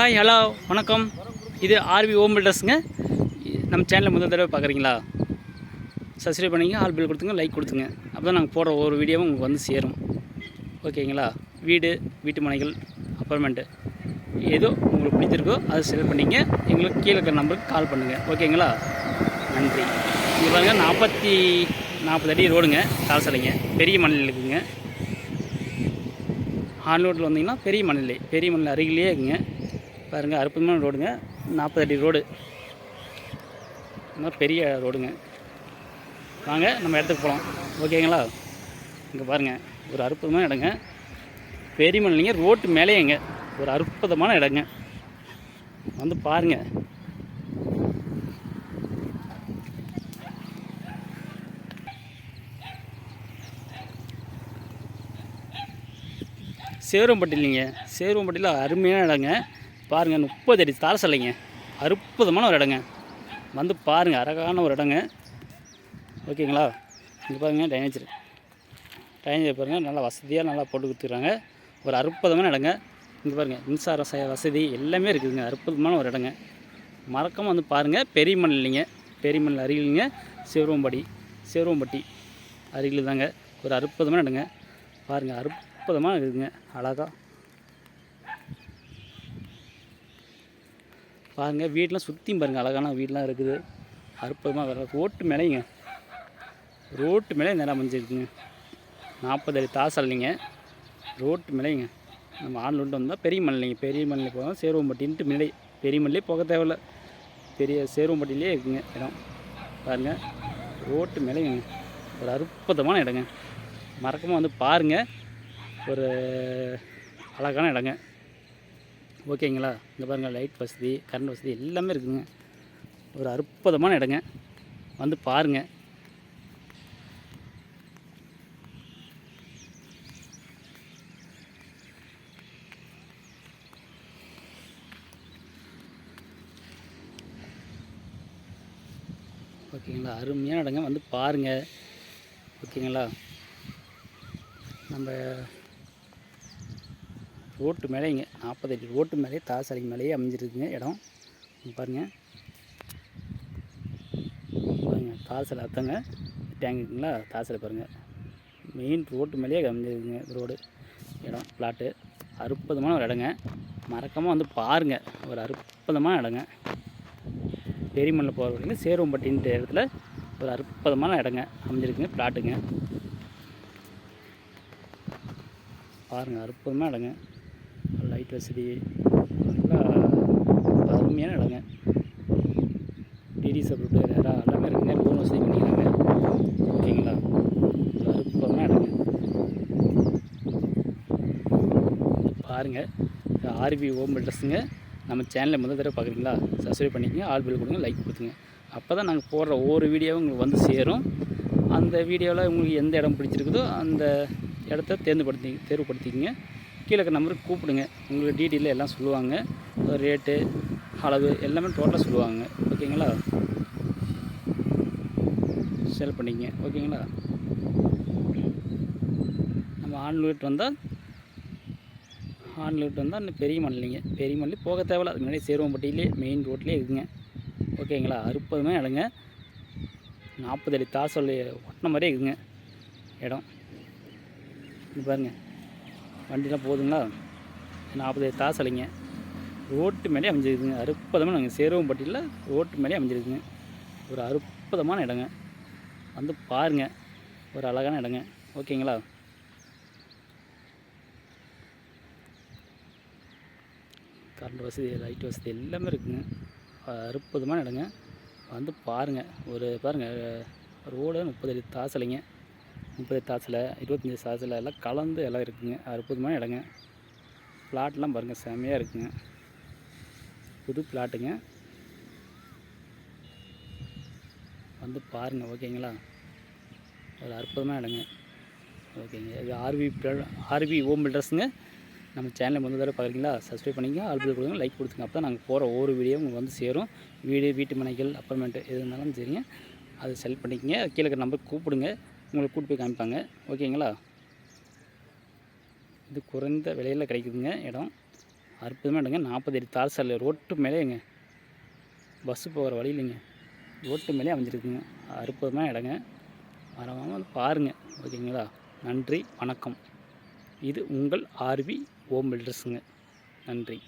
Hi hello வணக்கம். இது RV ஓம் பில்டர்ஸுங்க நம்ம சேனலில் முதல் தடவை பார்க்குறீங்களா? சப்ஸ்கிரைப் பண்ணிங்க ஆல் பில் கொடுத்துங்க லைக் கொடுத்துங்க. அப்போ தான் நாங்கள் போடுற ஒவ்வொரு வீடியோவும் உங்களுக்கு வந்து சேரும். ஓகேங்களா? வீடு வீட்டு மனைகள் அப்பார்ட்மெண்ட்டு ஏதோ உங்களுக்கு பிடிச்சிருக்கோ அதை செலக்ட் பண்ணிங்க எங்களுக்கு கீழே இருக்கிற நம்பருக்கு கால் பண்ணுங்கள் ஓகேங்களா? நன்றி. இங்கே பாருங்கள் நாற்பத்தி நாற்பது அடி ரோடுங்க தார் சாலைங்க. பெரிய மணல் இருக்குங்க. ஆன்லோட்டில் வந்தீங்கன்னா பெரிய மணல் பெரிய மணல் அருகிலேயே இருக்குங்க. பாருங்கள் அற்புதமான ரோடுங்க. நாற்பது அடி ரோடு. இந்த பெரிய ரோடுங்க. வாங்க நம்ம இடத்துக்கு போகலாம் ஓகேங்களா? இங்கே பாருங்கள் ஒரு அற்புதமான இடங்க. பெரிய மணலிங்க ரோட்டு மேலேயேங்க ஒரு அற்புதமான இடங்க. வந்து பாருங்கள் சேரும்பட்டி இல்லைங்க சேரும்பட்டியில் அருமையான இடங்க. பாருங்கள் முப்பது அடி தார சிலைங்க அற்புதமான ஒரு இடங்க. வந்து பாருங்கள் அழகான ஒரு இடங்க. ஓகேங்களா? இங்கே பாருங்கள் டைனேஜர் டைனேஜர் பாருங்கள் நல்லா வசதியாக நல்லா போட்டு கொடுத்துருக்காங்க. ஒரு அற்புதமான இடங்க. இங்கே பாருங்கள் மின்சார ச வசதி எல்லாமே இருக்குதுங்க. அற்புதமான ஒரு இடங்க. மறக்காம வந்து பாருங்கள் பெரியமண் இல்லைங்க. பெரியமண் இல்லைங்க. சிவரம்பட்டி சிவரம்பட்டி அருகில் தாங்க. ஒரு அற்புதமான இடங்க. பாருங்கள் அற்புதமாக இருக்குதுங்க. அழகா. பாருங்கள் வீடெலாம் சுற்றியும் பாருங்கள் அழகான வீடெலாம் இருக்குது. அற்புதமாக வர ரோட்டு மேலேங்க. ரோட்டு மேலே நேரம் அமைஞ்சிருக்குங்க. நாற்பது அடி தாசல்லிங்க ரோட்டு மேலேங்க. நம்ம ஆன்லோட்டு வந்தால் பெரிய மல்லிங்க பெரிய மலையில் போனால் சேருவம்பட்டின்ட்டு முன்னாடி பெரிய மல்லியே போக தேவையில்ல. பெரிய சேருவம்பட்டிலே இருக்குங்க இடம். பாருங்கள் ரோட்டு மேலேங்க. ஒரு அற்புதமான இடங்க. மறக்காமல் வந்து பாருங்கள் ஒரு அழகான இடங்க. ஓகேங்களா? இந்த பாருங்கள் லைட் வசதி கரண்ட் வசதி எல்லாமே இருக்குதுங்க ஒரு அற்புதமான இடங்க. வந்து பாருங்கள் ஓகேங்களா? அருமையான இடங்க. வந்து பாருங்கள் ஓகேங்களா? நம்ம ரோட்டு மேலே இங்கே நாற்பது அடி ரோட்டு மேலே தாசாலை மேலேயே அமைஞ்சிருக்குங்க இடம். பாருங்கள் பாருங்க. பாருங்க தாசாலை அத்தங்க டேங்குங்களா தாசலை பாருங்கள் மெயின் ரோட்டு மேலேயே அமைஞ்சிருக்குங்க ரோடு இடம் பிளாட்டு அற்புதமான ஒரு இடங்க. மறக்காமல் வந்து பாருங்கள் ஒரு அற்புதமான இடங்க. பெரியமண்ணில் போகிற வரைக்கும் சேருவம்பட்டின்ற இடத்துல ஒரு அற்புதமான இடங்க அமைஞ்சிருக்குங்க பிளாட்டுங்க பாருங்கள் அற்புதமான இடங்க. லைட் வசதி நல்லா அருமையான இடங்க. டிடி சப்ரூட்டு நேராக எல்லாமே இருக்குங்க. லோன் வசதி பண்ணிக்கிறாங்க ஓகேங்களா? அற்புதமான இடங்க. பாருங்கள் ஆர்பி ஓம் பில்டர்ஸுங்க நம்ம சேனலில் முதல் தடவை பார்க்குறீங்களா? சப்ஸ்கிரைப் பண்ணிக்கங்க. ஆல் பில் கொடுங்க லைக் கொடுத்துங்க. அப்போ தான் நாங்கள் போடுற ஒவ்வொரு வீடியோவும் உங்களுக்கு வந்து சேரும். அந்த வீடியோவில் உங்களுக்கு எந்த இடம் பிடிச்சிருக்குதோ அந்த இடத்த தேர்ந்துபடுத்தி தேர்வுபடுத்திக்கங்க. கீழே இருக்க நம்பருக்கு கூப்பிடுங்க. உங்களுக்கு டீட்டெயிலில் எல்லாம் சொல்லுவாங்க. ரேட்டு அளவு எல்லாமே டோட்டலாக சொல்லுவாங்க. ஓகேங்களா? செல் பண்ணிக்கங்க. ஓகேங்களா? நம்ம ஆன்லைட் வந்தால் ஆன்லைட் வந்தால் இன்னும் பெரிய மல்லிங்க பெரிய மல்லி போக தேவையில்ல. அதுக்கு முன்னாடி சேருவம்பட்டியிலே மெயின் ரோட்லேயே இருக்குங்க. ஓகேங்களா? அறுபதுமே இடங்க நாற்பது அடி தாசல் ஒட்டின மாதிரியே இருக்குங்க. இடம். பாருங்கள் வண்டிலாம் போகுதுங்களா நாற்பது அடி தாசலைங்க ரோட்டு மேலே அமைஞ்சிருக்குங்க. அற்புதமாக நாங்கள் சேருவம்பட்டியில் ரோட்டு மேலே அமைஞ்சிருக்குங்க. ஒரு அற்புதமான இடங்க. வந்து பாருங்கள் ஒரு அழகான இடங்க. ஓகேங்களா? கரண்ட் வசதி லைட் வசதி எல்லாமே இருக்குங்க. அற்புதமான இடங்க. வந்து பாருங்கள் ஒரு பாருங்கள் ரோடு முப்பது அடி தாசலைங்க முப்பது தாசில் இருபத்தஞ்சி தாசில் எல்லாம் கலந்து எல்லாம் இருக்குங்க. அற்புதமான இடங்க. பிளாட்லாம் பாருங்கள் செமையாக இருக்குங்க. புது பிளாட்டுங்க. வந்து பாருங்கள் ஓகேங்களா? ஒரு அற்புதமான இடங்க. ஓகேங்க. இது ஆர்வி ஆர்வி ஓம் பில்டர்ஸுங்க. நம்ம சேனலை வந்து தடவை பார்க்குறீங்களா? சப்ஸ்கிரைப் பண்ணிங்க ஆல்பில் கொடுங்க லைக் கொடுத்துங்க. அப்போ தான் நாங்கள் போகிற ஒவ்வொரு வீடியோ உங்களுக்கு வந்து சேரும். வீடு வீட்டு மனைகள் அப்பார்ட்மெண்ட்டு எது இருந்தாலும் சரிங்க. அதை செலக்ட் பண்ணிக்கங்க. கீழே இருக்கிற நம்பருக்கு கூப்பிடுங்க. உங்களை கூப்பிட்டு போய் காமிப்பாங்க. ஓகேங்களா? இது குறைந்த விலையில் கிடைக்குதுங்க இடம். அற்புதமாக இடங்க. நாற்பது அடி தார் சாலை. ரோட்டு மேலேங்க பஸ்ஸு போகிற வழி இல்லைங்க. ரோட்டு மேலே அமைஞ்சிருக்குங்க. அற்புதமாக இடங்க. வரவாமல் வந்து பாருங்கள் ஓகேங்களா? நன்றி. வணக்கம். இது உங்கள் ஆர்வி ஓம் பில்டர்ஸுங்க. நன்றி.